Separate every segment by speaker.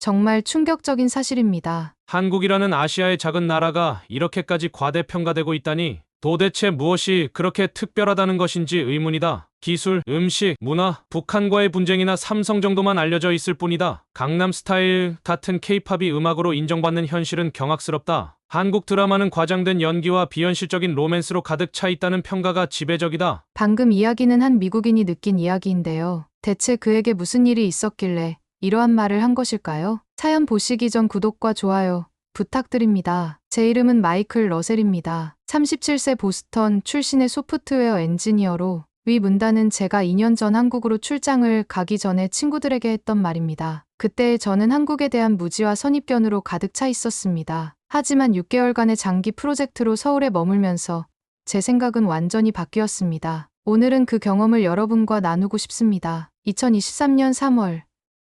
Speaker 1: 정말 충격적인 사실입니다.
Speaker 2: 한국이라는 아시아의 작은 나라가 이렇게까지 과대평가되고 있다니 도대체 무엇이 그렇게 특별하다는 것인지 의문이다. 기술, 음식, 문화, 북한과의 분쟁이나 삼성 정도만 알려져 있을 뿐이다. 강남 스타일 같은 케이팝이 음악으로 인정받는 현실은 경악스럽다. 한국 드라마는 과장된 연기와 비현실적인 로맨스로 가득 차 있다는 평가가 지배적이다.
Speaker 1: 방금 이야기는 한 미국인이 느낀 이야기인데요. 대체 그에게 무슨 일이 있었길래 이러한 말을 한 것일까요? 사연 보시기 전 구독과 좋아요 부탁드립니다. 제 이름은 마이클 러셀입니다. 37세 보스턴 출신의 소프트웨어 엔지니어로 위 문단은 제가 2년 전 한국으로 출장을 가기 전에 친구들에게 했던 말입니다. 그때 저는 한국에 대한 무지와 선입견으로 가득 차 있었습니다. 하지만 6개월간의 장기 프로젝트로 서울에 머물면서 제 생각은 완전히 바뀌었습니다. 오늘은 그 경험을 여러분과 나누고 싶습니다. 2023년 3월,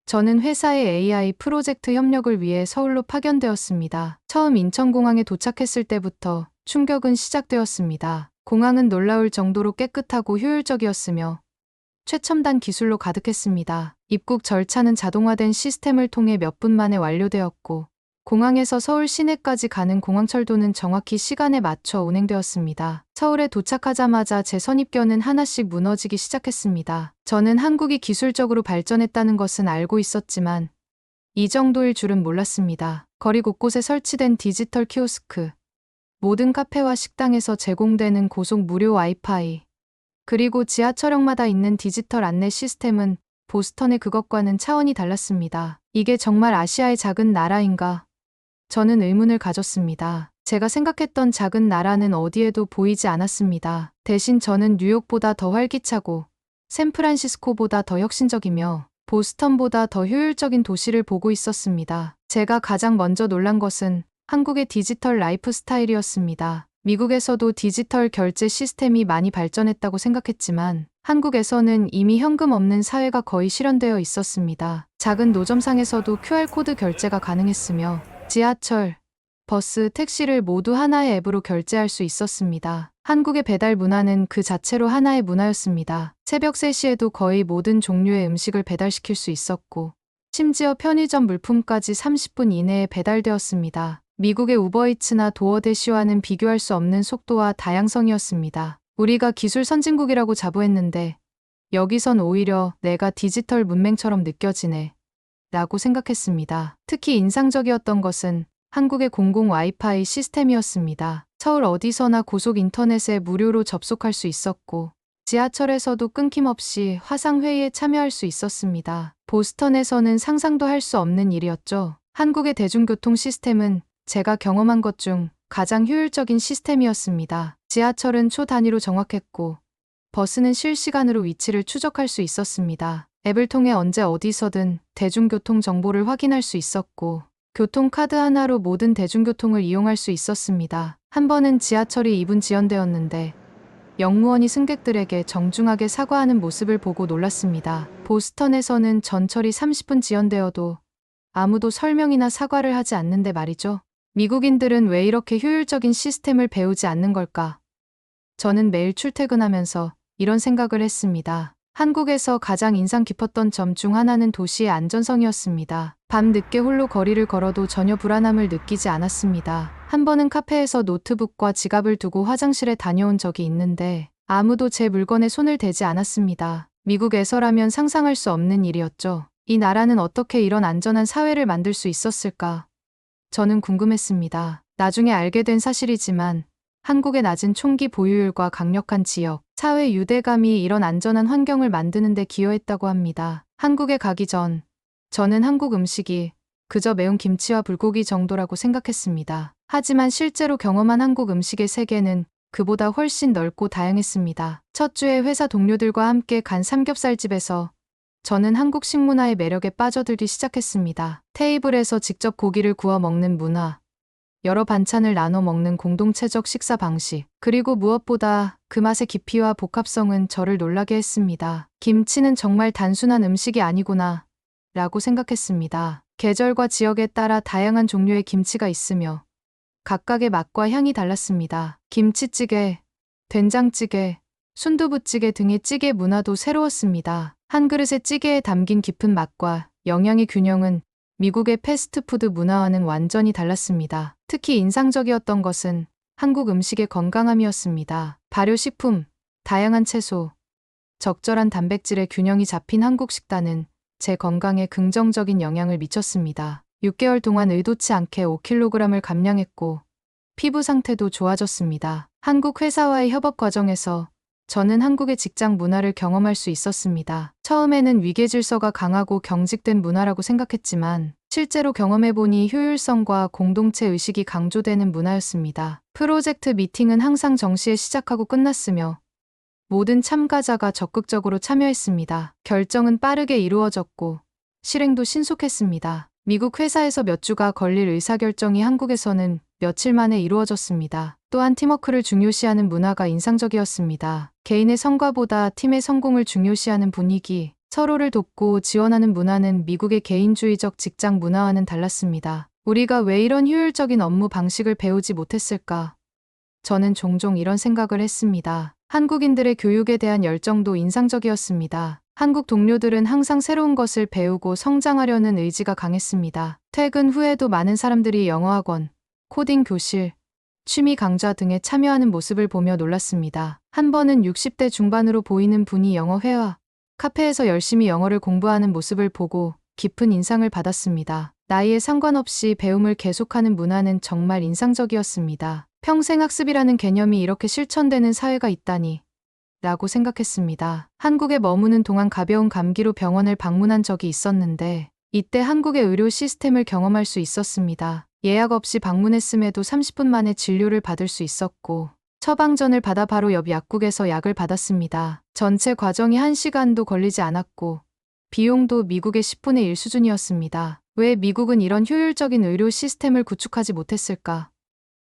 Speaker 1: 저는 회사의 AI 프로젝트 협력을 위해 서울로 파견되었습니다. 처음 인천공항에 도착했을 때부터 충격은 시작되었습니다. 공항은 놀라울 정도로 깨끗하고 효율적이었으며 최첨단 기술로 가득했습니다. 입국 절차는 자동화된 시스템을 통해 몇 분 만에 완료되었고 공항에서 서울 시내까지 가는 공항철도는 정확히 시간에 맞춰 운행되었습니다. 서울에 도착하자마자 제 선입견은 하나씩 무너지기 시작했습니다. 저는 한국이 기술적으로 발전했다는 것은 알고 있었지만 이 정도일 줄은 몰랐습니다. 거리 곳곳에 설치된 디지털 키오스크, 모든 카페와 식당에서 제공되는 고속 무료 와이파이, 그리고 지하철역마다 있는 디지털 안내 시스템은 보스턴의 그것과는 차원이 달랐습니다. 이게 정말 아시아의 작은 나라인가? 저는 의문을 가졌습니다. 제가 생각했던 작은 나라는 어디에도 보이지 않았습니다. 대신 저는 뉴욕보다 더 활기차고 샌프란시스코보다 더 혁신적이며 보스턴보다 더 효율적인 도시를 보고 있었습니다. 제가 가장 먼저 놀란 것은 한국의 디지털 라이프 스타일이었습니다. 미국에서도 디지털 결제 시스템이 많이 발전했다고 생각했지만 한국에서는 이미 현금 없는 사회가 거의 실현되어 있었습니다. 작은 노점상에서도 QR코드 결제가 가능했으며 지하철, 버스, 택시를 모두 하나의 앱으로 결제할 수 있었습니다. 한국의 배달 문화는 그 자체로 하나의 문화였습니다. 새벽 3시에도 거의 모든 종류의 음식을 배달시킬 수 있었고, 심지어 편의점 물품까지 30분 이내에 배달되었습니다. 미국의 우버이츠나 도어대시와는 비교할 수 없는 속도와 다양성이었습니다. 우리가 기술 선진국이라고 자부했는데, 여기선 오히려 내가 디지털 문맹처럼 느껴지네. 라고 생각했습니다. 특히 인상적이었던 것은 한국의 공공 와이파이 시스템이었습니다. 서울 어디서나 고속 인터넷에 무료로 접속할 수 있었고, 지하철에서도 끊김없이 화상회의에 참여할 수 있었습니다. 보스턴에서는 상상도 할 수 없는 일이었죠. 한국의 대중교통 시스템은 제가 경험한 것 중 가장 효율적인 시스템이었습니다. 지하철은 초 단위로 정확했고, 버스는 실시간으로 위치를 추적할 수 있었습니다. 앱을 통해 언제 어디서든 대중교통 정보를 확인할 수 있었고, 교통카드 하나로 모든 대중교통을 이용할 수 있었습니다. 한 번은 지하철이 2분 지연되었는데, 영무원이 승객들에게 정중하게 사과하는 모습을 보고 놀랐습니다. 보스턴에서는 전철이 30분 지연되어도 아무도 설명이나 사과를 하지 않는데 말이죠. 미국인들은 왜 이렇게 효율적인 시스템을 배우지 않는 걸까? 저는 매일 출퇴근하면서 이런 생각을 했습니다. 한국에서 가장 인상 깊었던 점 중 하나는 도시의 안전성이었습니다. 밤 늦게 홀로 거리를 걸어도 전혀 불안함을 느끼지 않았습니다. 한 번은 카페에서 노트북과 지갑을 두고 화장실에 다녀온 적이 있는데 아무도 제 물건에 손을 대지 않았습니다. 미국에서라면 상상할 수 없는 일이었죠. 이 나라는 어떻게 이런 안전한 사회를 만들 수 있었을까? 저는 궁금했습니다. 나중에 알게 된 사실이지만 한국의 낮은 총기 보유율과 강력한 지역, 사회 유대감이 이런 안전한 환경을 만드는 데 기여했다고 합니다. 한국에 가기 전, 저는 한국 음식이 그저 매운 김치와 불고기 정도라고 생각했습니다. 하지만 실제로 경험한 한국 음식의 세계는 그보다 훨씬 넓고 다양했습니다. 첫 주에 회사 동료들과 함께 간 삼겹살집에서 저는 한국 식문화의 매력에 빠져들기 시작했습니다. 테이블에서 직접 고기를 구워 먹는 문화, 여러 반찬을 나눠 먹는 공동체적 식사 방식, 그리고 무엇보다 그 맛의 깊이와 복합성은 저를 놀라게 했습니다. 김치는 정말 단순한 음식이 아니구나, 라고 생각했습니다. 계절과 지역에 따라 다양한 종류의 김치가 있으며 각각의 맛과 향이 달랐습니다. 김치찌개, 된장찌개, 순두부찌개 등의 찌개 문화도 새로웠습니다. 한 그릇의 찌개에 담긴 깊은 맛과 영양의 균형은 미국의 패스트푸드 문화와는 완전히 달랐습니다. 특히 인상적이었던 것은 한국 음식의 건강함이었습니다. 발효식품, 다양한 채소, 적절한 단백질의 균형이 잡힌 한국 식단은 제 건강에 긍정적인 영향을 미쳤습니다. 6개월 동안 의도치 않게 5kg을 감량했고 피부 상태도 좋아졌습니다. 한국 회사와의 협업 과정에서 저는 한국의 직장 문화를 경험할 수 있었습니다. 처음에는 위계 질서가 강하고 경직된 문화라고 생각했지만 실제로 경험해보니 효율성과 공동체 의식이 강조되는 문화였습니다. 프로젝트 미팅은 항상 정시에 시작하고 끝났으며 모든 참가자가 적극적으로 참여했습니다. 결정은 빠르게 이루어졌고 실행도 신속했습니다. 미국 회사에서 몇 주가 걸릴 의사결정이 한국에서는 며칠 만에 이루어졌습니다. 또한 팀워크를 중요시하는 문화가 인상적이었습니다. 개인의 성과보다 팀의 성공을 중요시하는 분위기, 서로를 돕고 지원하는 문화는 미국의 개인주의적 직장 문화와는 달랐습니다. 우리가 왜 이런 효율적인 업무 방식을 배우지 못했을까? 저는 종종 이런 생각을 했습니다. 한국인들의 교육에 대한 열정도 인상적이었습니다. 한국 동료들은 항상 새로운 것을 배우고 성장하려는 의지가 강했습니다. 퇴근 후에도 많은 사람들이 영어학원, 코딩 교실, 취미 강좌 등에 참여하는 모습을 보며 놀랐습니다. 한 번은 60대 중반으로 보이는 분이 영어 회화, 카페에서 열심히 영어를 공부하는 모습을 보고 깊은 인상을 받았습니다. 나이에 상관없이 배움을 계속하는 문화는 정말 인상적이었습니다. 평생 학습이라는 개념이 이렇게 실천되는 사회가 있다니. 라고 생각했습니다. 한국에 머무는 동안 가벼운 감기로 병원을 방문한 적이 있었는데, 이때 한국의 의료 시스템을 경험할 수 있었습니다. 예약 없이 방문했음에도 30분 만에 진료를 받을 수 있었고, 처방전을 받아 바로 옆 약국에서 약을 받았습니다. 전체 과정이 1시간도 걸리지 않았고, 비용도 미국의 10분의 1 수준이었습니다. 왜 미국은 이런 효율적인 의료 시스템을 구축하지 못했을까?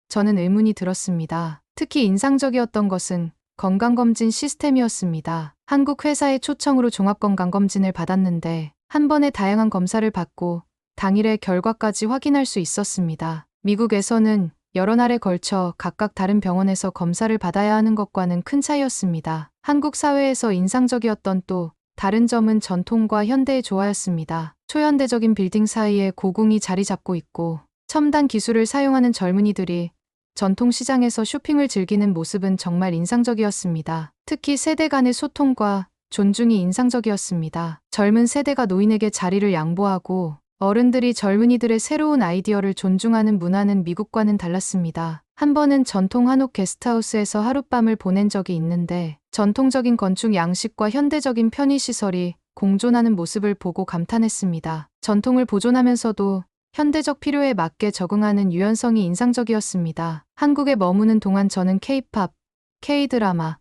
Speaker 1: 저는 의문이 들었습니다. 특히 인상적이었던 것은 건강검진 시스템이었습니다. 한국 회사의 초청으로 종합건강검진을 받았는데 한 번에 다양한 검사를 받고 당일의 결과까지 확인할 수 있었습니다. 미국에서는 여러 날에 걸쳐 각각 다른 병원에서 검사를 받아야 하는 것과는 큰 차이였습니다. 한국 사회에서 인상적이었던 또 다른 점은 전통과 현대의 조화였습니다. 초현대적인 빌딩 사이에 고궁이 자리 잡고 있고 첨단 기술을 사용하는 젊은이들이 전통 시장에서 쇼핑을 즐기는 모습은 정말 인상적이었습니다. 특히 세대 간의 소통과 존중이 인상적이었습니다. 젊은 세대가 노인에게 자리를 양보하고 어른들이 젊은이들의 새로운 아이디어를 존중하는 문화는 미국과는 달랐습니다. 한 번은 전통 한옥 게스트하우스에서 하룻밤을 보낸 적이 있는데 전통적인 건축 양식과 현대적인 편의시설이 공존하는 모습을 보고 감탄했습니다. 전통을 보존하면서도 현대적 필요에 맞게 적응하는 유연성이 인상적이었습니다. 한국에 머무는 동안 저는 K-팝, K-드라마,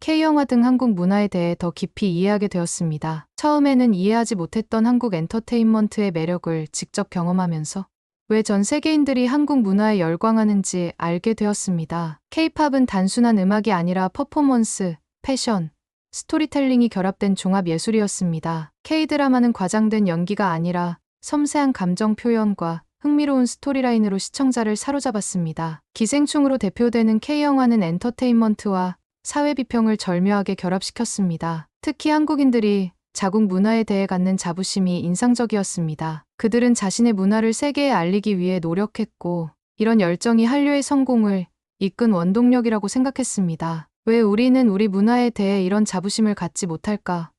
Speaker 1: K-영화 등 한국 문화에 대해 더 깊이 이해하게 되었습니다. 처음에는 이해하지 못했던 한국 엔터테인먼트의 매력을 직접 경험하면서 왜 전 세계인들이 한국 문화에 열광하는지 알게 되었습니다. K-팝은 단순한 음악이 아니라 퍼포먼스, 패션, 스토리텔링이 결합된 종합 예술이었습니다. K-드라마는 과장된 연기가 아니라 섬세한 감정 표현과 흥미로운 스토리라인으로 시청자를 사로잡았습니다. 기생충으로 대표되는 K영화는 엔터테인먼트와 사회 비평을 절묘하게 결합시켰습니다. 특히 한국인들이 자국 문화에 대해 갖는 자부심이 인상적이었습니다. 그들은 자신의 문화를 세계에 알리기 위해 노력했고, 이런 열정이 한류의 성공을 이끈 원동력이라고 생각했습니다. 왜 우리는 우리 문화에 대해 이런 자부심을 갖지 못할까?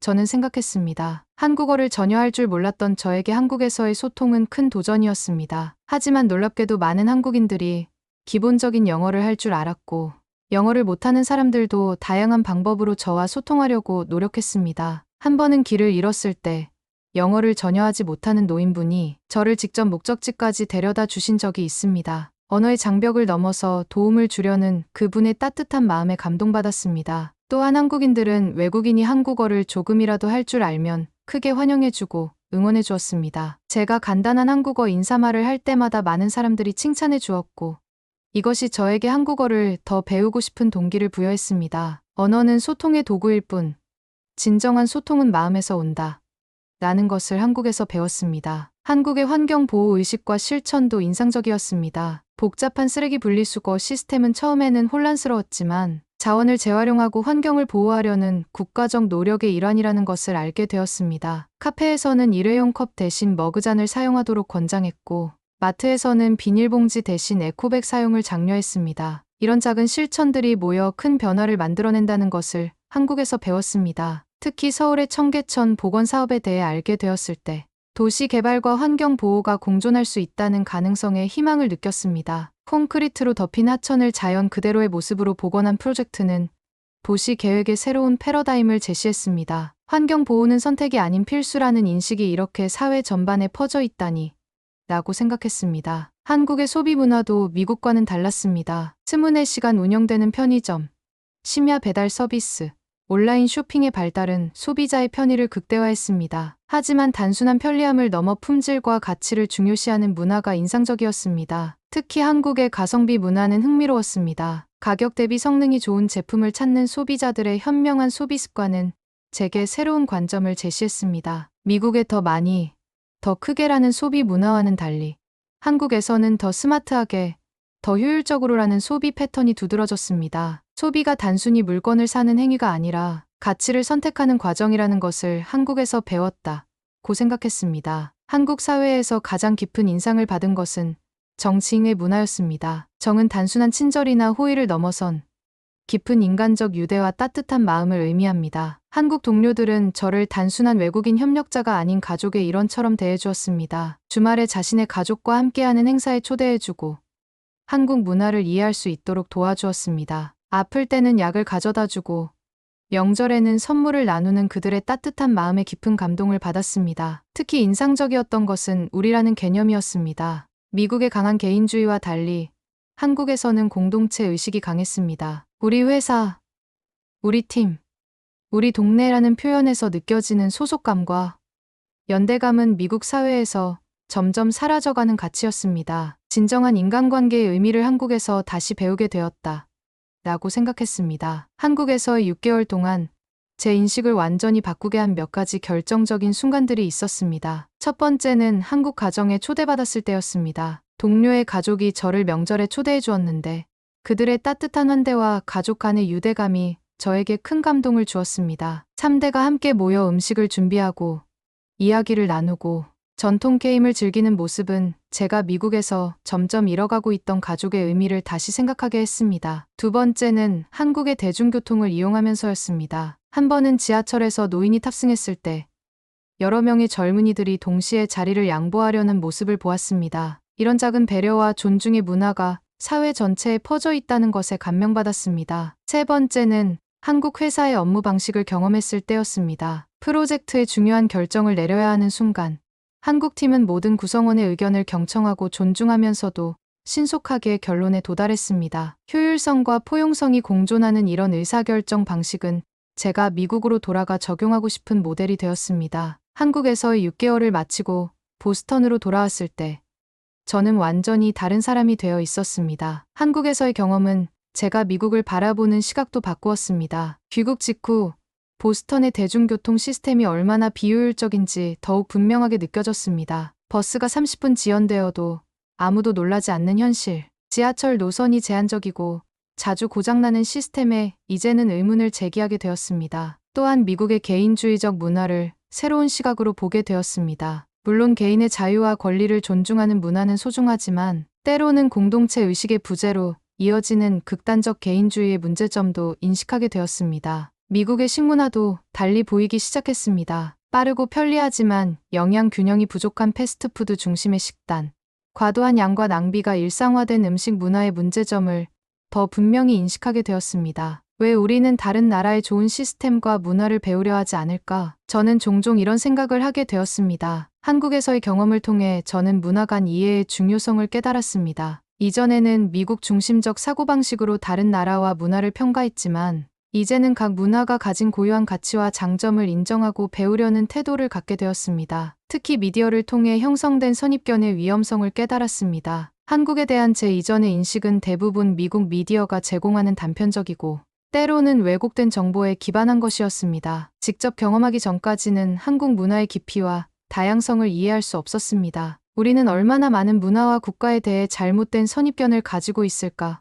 Speaker 1: 저는 생각했습니다. 한국어를 전혀 할 줄 몰랐던 저에게 한국에서의 소통은 큰 도전이었습니다. 하지만 놀랍게도 많은 한국인들이 기본적인 영어를 할 줄 알았고, 영어를 못하는 사람들도 다양한 방법으로 저와 소통하려고 노력했습니다. 한 번은 길을 잃었을 때, 영어를 전혀 하지 못하는 노인분이 저를 직접 목적지까지 데려다 주신 적이 있습니다. 언어의 장벽을 넘어서 도움을 주려는 그분의 따뜻한 마음에 감동받았습니다. 또한 한국인들은 외국인이 한국어를 조금이라도 할 줄 알면 크게 환영해주고 응원해 주었습니다. 제가 간단한 한국어 인사말을 할 때마다 많은 사람들이 칭찬해 주었고, 이것이 저에게 한국어를 더 배우고 싶은 동기를 부여했습니다. 언어는 소통의 도구일 뿐, 진정한 소통은 마음에서 온다. 라는 것을 한국에서 배웠습니다. 한국의 환경 보호 의식과 실천도 인상적이었습니다. 복잡한 쓰레기 분리수거 시스템은 처음에는 혼란스러웠지만 자원을 재활용하고 환경을 보호하려는 국가적 노력의 일환이라는 것을 알게 되었습니다. 카페에서는 일회용 컵 대신 머그잔을 사용하도록 권장했고, 마트에서는 비닐봉지 대신 에코백 사용을 장려했습니다. 이런 작은 실천들이 모여 큰 변화를 만들어낸다는 것을 한국에서 배웠습니다. 특히 서울의 청계천 복원 사업에 대해 알게 되었을 때, 도시 개발과 환경 보호가 공존할 수 있다는 가능성에 희망을 느꼈습니다. 콘크리트로 덮인 하천을 자연 그대로의 모습으로 복원한 프로젝트는 도시 계획의 새로운 패러다임을 제시했습니다. 환경 보호는 선택이 아닌 필수라는 인식이 이렇게 사회 전반에 퍼져 있다니 라고 생각했습니다. 한국의 소비 문화도 미국과는 달랐습니다. 24시간 운영되는 편의점, 심야 배달 서비스, 온라인 쇼핑의 발달은 소비자의 편의를 극대화했습니다. 하지만 단순한 편리함을 넘어 품질과 가치를 중요시하는 문화가 인상적이었습니다. 특히 한국의 가성비 문화는 흥미로웠습니다. 가격 대비 성능이 좋은 제품을 찾는 소비자들의 현명한 소비 습관은 제게 새로운 관점을 제시했습니다. 미국의 더 많이, 더 크게라는 소비 문화와는 달리 한국에서는 더 스마트하게, 더 효율적으로라는 소비 패턴이 두드러졌습니다. 소비가 단순히 물건을 사는 행위가 아니라 가치를 선택하는 과정이라는 것을 한국에서 배웠다. 고 생각했습니다. 한국 사회에서 가장 깊은 인상을 받은 것은 정치인의 문화였습니다. 정은 단순한 친절이나 호의를 넘어선 깊은 인간적 유대와 따뜻한 마음을 의미합니다. 한국 동료들은 저를 단순한 외국인 협력자가 아닌 가족의 일원처럼 대해주었습니다. 주말에 자신의 가족과 함께하는 행사에 초대해주고 한국 문화를 이해할 수 있도록 도와주었습니다. 아플 때는 약을 가져다 주고 명절에는 선물을 나누는 그들의 따뜻한 마음에 깊은 감동을 받았습니다. 특히 인상적이었던 것은 우리라는 개념이었습니다. 미국의 강한 개인주의와 달리 한국에서는 공동체 의식이 강했습니다. 우리 회사, 우리 팀, 우리 동네라는 표현에서 느껴지는 소속감과 연대감은 미국 사회에서 점점 사라져가는 가치였습니다. 진정한 인간관계의 의미를 한국에서 다시 배우게 되었다. 라고 생각했습니다. 한국에서의 6개월 동안 제 인식을 완전히 바꾸게 한 몇 가지 결정적인 순간들이 있었습니다. 첫 번째는 한국 가정에 초대받았을 때였습니다. 동료의 가족이 저를 명절에 초대해 주었는데 그들의 따뜻한 환대와 가족 간의 유대감이 저에게 큰 감동을 주었습니다. 3대가 함께 모여 음식을 준비하고 이야기를 나누고 전통 게임을 즐기는 모습은 제가 미국에서 점점 잃어가고 있던 가족의 의미를 다시 생각하게 했습니다. 두 번째는 한국의 대중교통을 이용하면서였습니다. 한 번은 지하철에서 노인이 탑승했을 때 여러 명의 젊은이들이 동시에 자리를 양보하려는 모습을 보았습니다. 이런 작은 배려와 존중의 문화가 사회 전체에 퍼져 있다는 것에 감명받았습니다. 세 번째는 한국 회사의 업무 방식을 경험했을 때였습니다. 프로젝트의 중요한 결정을 내려야 하는 순간, 한국 팀은 모든 구성원의 의견을 경청하고 존중하면서도 신속하게 결론에 도달했습니다. 효율성과 포용성이 공존하는 이런 의사결정 방식은 제가 미국으로 돌아가 적용하고 싶은 모델이 되었습니다. 한국에서의 6개월을 마치고 보스턴으로 돌아왔을 때 저는 완전히 다른 사람이 되어 있었습니다. 한국에서의 경험은 제가 미국을 바라보는 시각도 바꾸었습니다. 귀국 직후 보스턴의 대중교통 시스템이 얼마나 비효율적인지 더욱 분명하게 느껴졌습니다. 버스가 30분 지연되어도 아무도 놀라지 않는 현실. 지하철 노선이 제한적이고 자주 고장나는 시스템에 이제는 의문을 제기하게 되었습니다. 또한 미국의 개인주의적 문화를 새로운 시각으로 보게 되었습니다. 물론 개인의 자유와 권리를 존중하는 문화는 소중하지만 때로는 공동체 의식의 부재로 이어지는 극단적 개인주의의 문제점도 인식하게 되었습니다. 미국의 식문화도 달리 보이기 시작했습니다. 빠르고 편리하지만 영양 균형이 부족한 패스트푸드 중심의 식단. 과도한 양과 낭비가 일상화된 음식 문화의 문제점을 더 분명히 인식하게 되었습니다. 왜 우리는 다른 나라의 좋은 시스템과 문화를 배우려 하지 않을까? 저는 종종 이런 생각을 하게 되었습니다. 한국에서의 경험을 통해 저는 문화 간 이해의 중요성을 깨달았습니다. 이전에는 미국 중심적 사고방식으로 다른 나라와 문화를 평가했지만 이제는 각 문화가 가진 고유한 가치와 장점을 인정하고 배우려는 태도를 갖게 되었습니다. 특히 미디어를 통해 형성된 선입견의 위험성을 깨달았습니다. 한국에 대한 제 이전의 인식은 대부분 미국 미디어가 제공하는 단편적이고 때로는 왜곡된 정보에 기반한 것이었습니다. 직접 경험하기 전까지는 한국 문화의 깊이와 다양성을 이해할 수 없었습니다. 우리는 얼마나 많은 문화와 국가에 대해 잘못된 선입견을 가지고 있을까?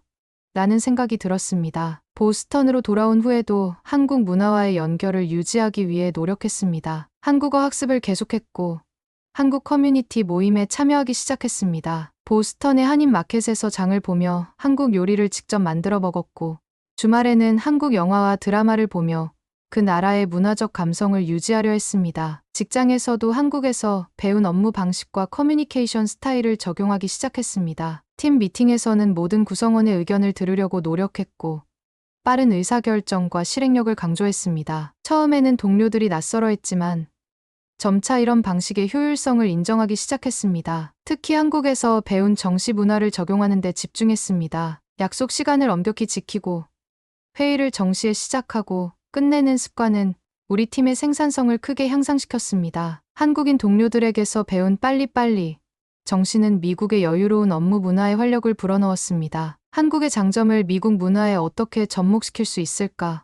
Speaker 1: 라는 생각이 들었습니다. 보스턴으로 돌아온 후에도 한국 문화와의 연결을 유지하기 위해 노력했습니다. 한국어 학습을 계속했고 한국 커뮤니티 모임에 참여하기 시작했습니다. 보스턴의 한인 마켓에서 장을 보며 한국 요리를 직접 만들어 먹었고 주말에는 한국 영화와 드라마를 보며 그 나라의 문화적 감성을 유지하려 했습니다. 직장에서도 한국에서 배운 업무 방식과 커뮤니케이션 스타일을 적용하기 시작했습니다. 팀 미팅에서는 모든 구성원의 의견을 들으려고 노력했고 빠른 의사결정과 실행력을 강조했습니다. 처음에는 동료들이 낯설어 했지만 점차 이런 방식의 효율성을 인정하기 시작했습니다. 특히 한국에서 배운 정시 문화를 적용하는 데 집중했습니다. 약속 시간을 엄격히 지키고 회의를 정시에 시작하고 끝내는 습관은 우리 팀의 생산성을 크게 향상시켰습니다. 한국인 동료들에게서 배운 빨리빨리 정시는 미국의 여유로운 업무 문화에 활력을 불어넣었습니다. 한국의 장점을 미국 문화에 어떻게 접목시킬 수 있을까?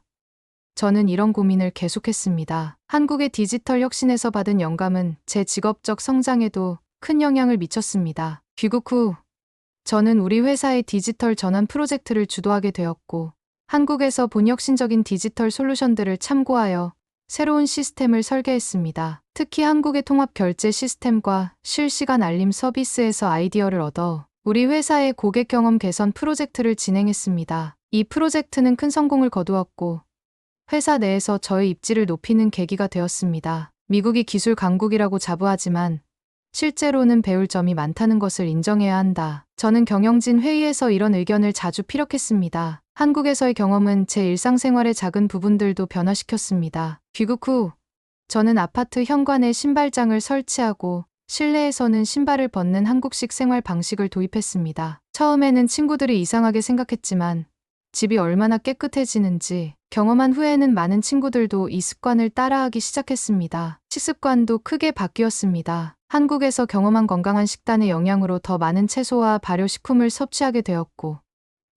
Speaker 1: 저는 이런 고민을 계속했습니다. 한국의 디지털 혁신에서 받은 영감은 제 직업적 성장에도 큰 영향을 미쳤습니다. 귀국 후 저는 우리 회사의 디지털 전환 프로젝트를 주도하게 되었고 한국에서 본 혁신적인 디지털 솔루션들을 참고하여 새로운 시스템을 설계했습니다. 특히 한국의 통합 결제 시스템과 실시간 알림 서비스에서 아이디어를 얻어 우리 회사의 고객 경험 개선 프로젝트를 진행했습니다. 이 프로젝트는 큰 성공을 거두었고 회사 내에서 저의 입지를 높이는 계기가 되었습니다. 미국이 기술 강국이라고 자부하지만 실제로는 배울 점이 많다는 것을 인정해야 한다. 저는 경영진 회의에서 이런 의견을 자주 피력했습니다. 한국에서의 경험은 제 일상생활의 작은 부분들도 변화시켰습니다. 귀국 후 저는 아파트 현관에 신발장을 설치하고 실내에서는 신발을 벗는 한국식 생활 방식을 도입했습니다. 처음에는 친구들이 이상하게 생각했지만 집이 얼마나 깨끗해지는지 경험한 후에는 많은 친구들도 이 습관을 따라하기 시작했습니다. 식습관도 크게 바뀌었습니다. 한국에서 경험한 건강한 식단의 영향으로 더 많은 채소와 발효식품을 섭취하게 되었고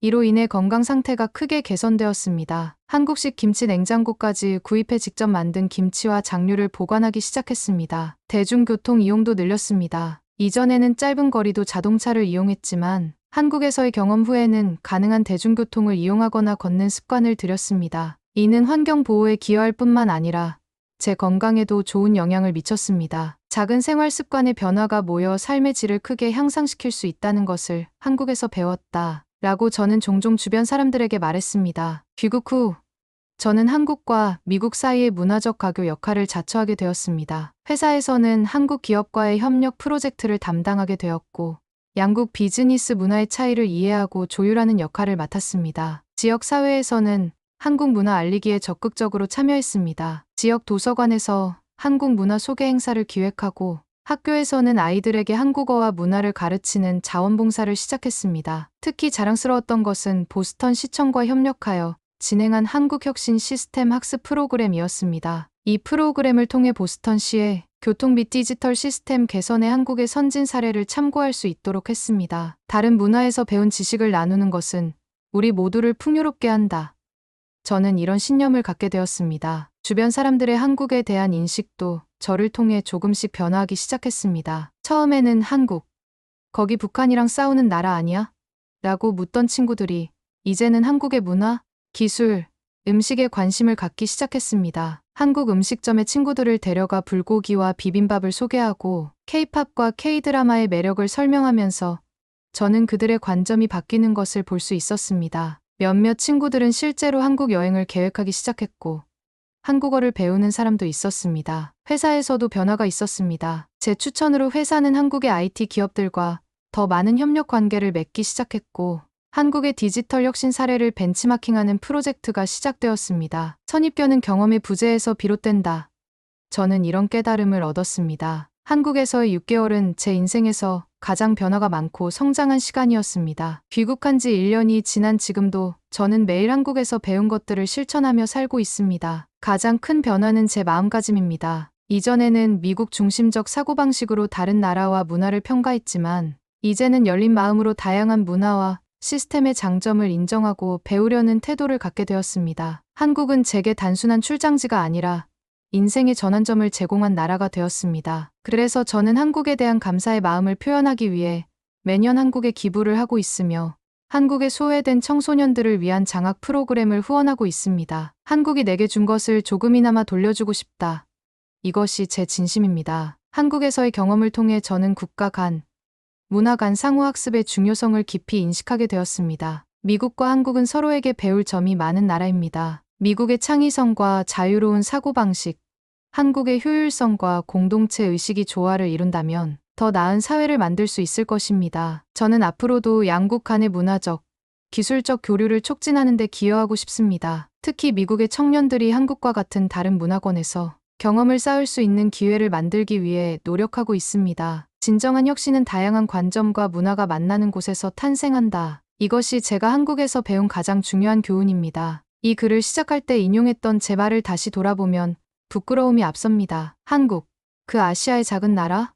Speaker 1: 이로 인해 건강 상태가 크게 개선되었습니다. 한국식 김치 냉장고까지 구입해 직접 만든 김치와 장류를 보관하기 시작했습니다. 대중교통 이용도 늘렸습니다. 이전에는 짧은 거리도 자동차를 이용했지만 한국에서의 경험 후에는 가능한 대중교통을 이용하거나 걷는 습관을 들였습니다. 이는 환경 보호에 기여할 뿐만 아니라 제 건강에도 좋은 영향을 미쳤습니다. 작은 생활 습관의 변화가 모여 삶의 질을 크게 향상시킬 수 있다는 것을 한국에서 배웠다. 라고 저는 종종 주변 사람들에게 말했습니다. 귀국 후 저는 한국과 미국 사이의 문화적 가교 역할을 자처하게 되었습니다. 회사에서는 한국 기업과의 협력 프로젝트를 담당하게 되었고 양국 비즈니스 문화의 차이를 이해하고 조율하는 역할을 맡았습니다. 지역 사회에서는 한국 문화 알리기에 적극적으로 참여했습니다. 지역 도서관에서 한국 문화 소개 행사를 기획하고 학교에서는 아이들에게 한국어와 문화를 가르치는 자원봉사를 시작했습니다. 특히 자랑스러웠던 것은 보스턴 시청과 협력하여 진행한 한국혁신 시스템 학습 프로그램이었습니다. 이 프로그램을 통해 보스턴시의 교통 및 디지털 시스템 개선의 한국의 선진 사례를 참고할 수 있도록 했습니다. 다른 문화에서 배운 지식을 나누는 것은 우리 모두를 풍요롭게 한다. 저는 이런 신념을 갖게 되었습니다. 주변 사람들의 한국에 대한 인식도 저를 통해 조금씩 변화하기 시작했습니다. 처음에는 한국, 거기 북한이랑 싸우는 나라 아니야? 라고 묻던 친구들이 이제는 한국의 문화, 기술, 음식에 관심을 갖기 시작했습니다. 한국 음식점의 친구들을 데려가 불고기와 비빔밥을 소개하고 K-팝과 K-드라마의 매력을 설명하면서 저는 그들의 관점이 바뀌는 것을 볼 수 있었습니다. 몇몇 친구들은 실제로 한국 여행을 계획하기 시작했고 한국어를 배우는 사람도 있었습니다. 회사에서도 변화가 있었습니다. 제 추천으로 회사는 한국의 IT 기업들과 더 많은 협력 관계를 맺기 시작했고 한국의 디지털 혁신 사례를 벤치마킹하는 프로젝트가 시작되었습니다. 선입견은 경험의 부재에서 비롯된다. 저는 이런 깨달음을 얻었습니다. 한국에서의 6개월은 제 인생에서 가장 변화가 많고 성장한 시간이었습니다. 귀국한 지 1년이 지난 지금도 저는 매일 한국에서 배운 것들을 실천하며 살고 있습니다. 가장 큰 변화는 제 마음가짐입니다. 이전에는 미국 중심적 사고방식으로 다른 나라와 문화를 평가했지만 이제는 열린 마음으로 다양한 문화와 시스템의 장점을 인정하고 배우려는 태도를 갖게 되었습니다. 한국은 제게 단순한 출장지가 아니라 인생의 전환점을 제공한 나라가 되었습니다. 그래서 저는 한국에 대한 감사의 마음을 표현하기 위해 매년 한국에 기부를 하고 있으며 한국의 소외된 청소년들을 위한 장학 프로그램을 후원하고 있습니다. 한국이 내게 준 것을 조금이나마 돌려주고 싶다. 이것이 제 진심입니다. 한국에서의 경험을 통해 저는 국가 간, 문화 간 상호학습의 중요성을 깊이 인식하게 되었습니다. 미국과 한국은 서로에게 배울 점이 많은 나라입니다. 미국의 창의성과 자유로운 사고방식, 한국의 효율성과 공동체 의식이 조화를 이룬다면 더 나은 사회를 만들 수 있을 것입니다. 저는 앞으로도 양국 간의 문화적, 기술적 교류를 촉진하는 데 기여하고 싶습니다. 특히 미국의 청년들이 한국과 같은 다른 문화권에서 경험을 쌓을 수 있는 기회를 만들기 위해 노력하고 있습니다. 진정한 혁신은 다양한 관점과 문화가 만나는 곳에서 탄생한다. 이것이 제가 한국에서 배운 가장 중요한 교훈입니다. 이 글을 시작할 때 인용했던 제 말을 다시 돌아보면 부끄러움이 앞섭니다. 한국, 그 아시아의 작은 나라?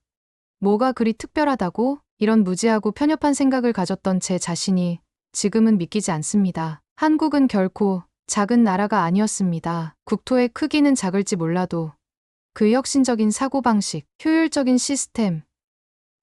Speaker 1: 뭐가 그리 특별하다고? 이런 무지하고 편협한 생각을 가졌던 제 자신이 지금은 믿기지 않습니다. 한국은 결코 작은 나라가 아니었습니다. 국토의 크기는 작을지 몰라도 그 혁신적인 사고방식, 효율적인 시스템,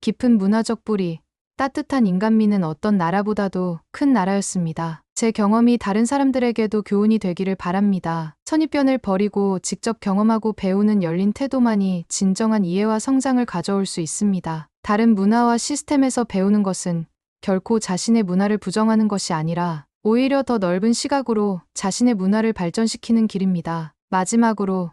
Speaker 1: 깊은 문화적 뿌리, 따뜻한 인간미는 어떤 나라보다도 큰 나라였습니다. 제 경험이 다른 사람들에게도 교훈이 되기를 바랍니다. 선입견을 버리고 직접 경험하고 배우는 열린 태도만이 진정한 이해와 성장을 가져올 수 있습니다. 다른 문화와 시스템에서 배우는 것은 결코 자신의 문화를 부정하는 것이 아니라 오히려 더 넓은 시각으로 자신의 문화를 발전시키는 길입니다. 마지막으로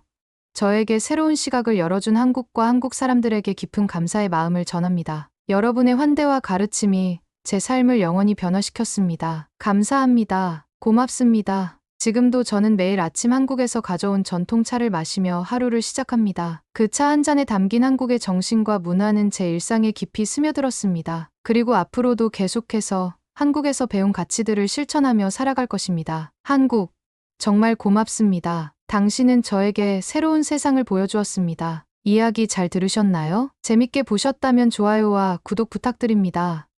Speaker 1: 저에게 새로운 시각을 열어준 한국과 한국 사람들에게 깊은 감사의 마음을 전합니다. 여러분의 환대와 가르침이 제 삶을 영원히 변화시켰습니다. 감사합니다. 고맙습니다. 지금도 저는 매일 아침 한국에서 가져온 전통차를 마시며 하루를 시작합니다. 그 차 한 잔에 담긴 한국의 정신과 문화는 제 일상에 깊이 스며들었습니다. 그리고 앞으로도 계속해서 한국에서 배운 가치들을 실천하며 살아갈 것입니다. 한국, 정말 고맙습니다. 당신은 저에게 새로운 세상을 보여주었습니다. 이야기 잘 들으셨나요? 재밌게 보셨다면 좋아요와 구독 부탁드립니다.